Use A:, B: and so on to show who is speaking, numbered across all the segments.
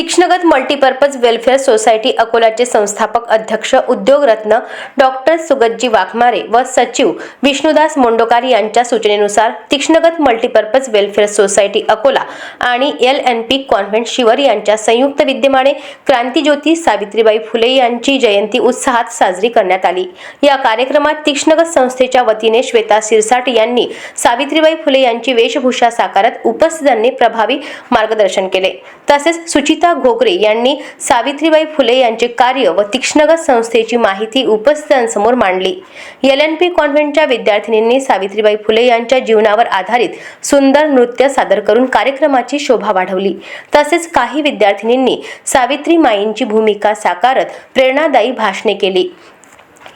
A: तीक्ष्णगत multipurpose welfare society अकोलाचे संस्थापक अध्यक्ष उद्योगरत्न डॉक्टर सुगतजी वाघमारे व सचिव विष्णुदास मोंडोकार यांच्या सूचनेनुसार Tikshnagat multipurpose welfare society Akola आणि L N P convent Shivar यांच्या संयुक्त विद्यमाने क्रांतीज्योती सावित्रीबाई फुले यांची जयंती उत्साहात साजरी करण्यात आली. या कार्यक्रमात तीक्ष्णगत संस्थेच्या वतीने श्वेता सिरसाट यांनी सावित्रीबाई फुले यांची वेशभूषा साकारत उपस्थितांनी प्रभावी मार्गदर्शन केले. तसेच सुचिता घोगरे यांनी सावित्रीबाई फुले यांचे कार्य व तीक्ष्णगत संस्थेची माहिती उपस्थितांसमोर मांडली. एल एन पी कॉन्व्हेंटच्या विद्यार्थिनींनी सावित्रीबाई फुले यांच्या जीवनावर आधारित सुंदर नृत्य सादर करून कार्यक्रमाची शोभा वाढवली. तसेच काही विद्यार्थिनींनी सावित्री माईंची भूमिका साकारत प्रेरणादायी भाषणे केली.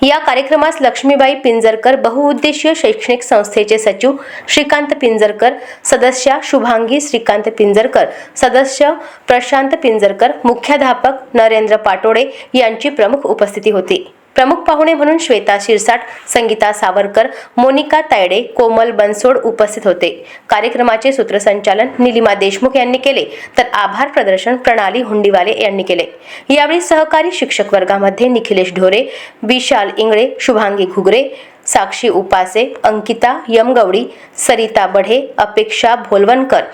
A: या कार्यक्रमास लक्ष्मीबाई पिंजरकर बहुउद्देशीय शैक्षणिक संस्थेचे सचिव श्रीकांत पिंजरकर सदस्या शुभांगी श्रीकांत पिंजरकर सदस्य प्रशांत पिंजरकर मुख्याध्यापक नरेंद्र पाटोडे यांची प्रमुख उपस्थिती होती. प्रमुख पाहुणे म्हणून श्वेता शिरसाट संगीता सावरकर मोनिका तायडे कोमल बनसोड उपस्थित होते. कार्यक्रमाचे सूत्रसंचालन निलिमा देशमुख यांनी केले तर आभार प्रदर्शन प्रणाली हुंडीवाले यांनी केले. यावेळी सहकारी शिक्षक वर्गामध्ये निखिलेश ढोरे विशाल इंगळे शुभांगी घुगरे साक्षी उपासे अंकिता यमगवडी सरिता बढे अपेक्षा भोलवणकर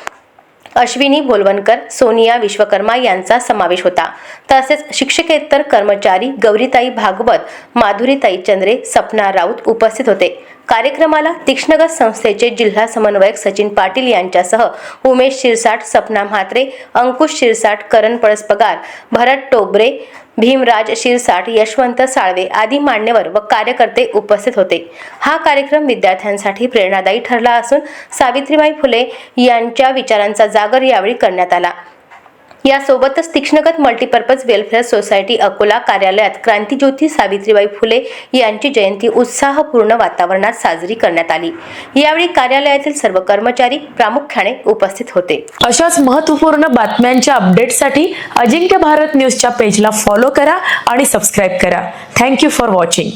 A: अश्विनी बोलवणकर सोनिया विश्वकर्मा यांचा समावेश होता. तसेच शिक्षकेतर कर्मचारी गौरीताई भागवत माधुरीताई चंद्रे सपना राऊत उपस्थित होते. कार्यक्रमाला तीक्ष्णगत संस्थेचे जिल्हा समन्वयक सचिन पाटील यांच्यासह उमेश शिरसाट सपना म्हात्रे अंकुश शिरसाट करण पळसपगार भरत टोबरे भीमराज शिरसाट यशवंत साळवे आदी मान्यवर व कार्यकर्ते उपस्थित होते. हा कार्यक्रम विद्यार्थ्यांसाठी प्रेरणादायी ठरला असून सावित्रीबाई फुले यांच्या विचारांचा जागर यावेळी करण्यात आला. यासोबतच Tikshnagat multipurpose welfare society Akola कार्यालयात क्रांतीज्योती सावित्रीबाई फुले यांची जयंती उत्साहपूर्ण वातावरणात साजरी करण्यात आली. यावेळी कार्यालयातील सर्व कर्मचारी प्रामुख्याने उपस्थित होते.
B: अशाच महत्त्वपूर्ण बातम्यांच्या अपडेटसाठी अजिंक्य भारत न्यूजच्या पेजला फॉलो करा आणि सबस्क्राईब करा. Thank you for watching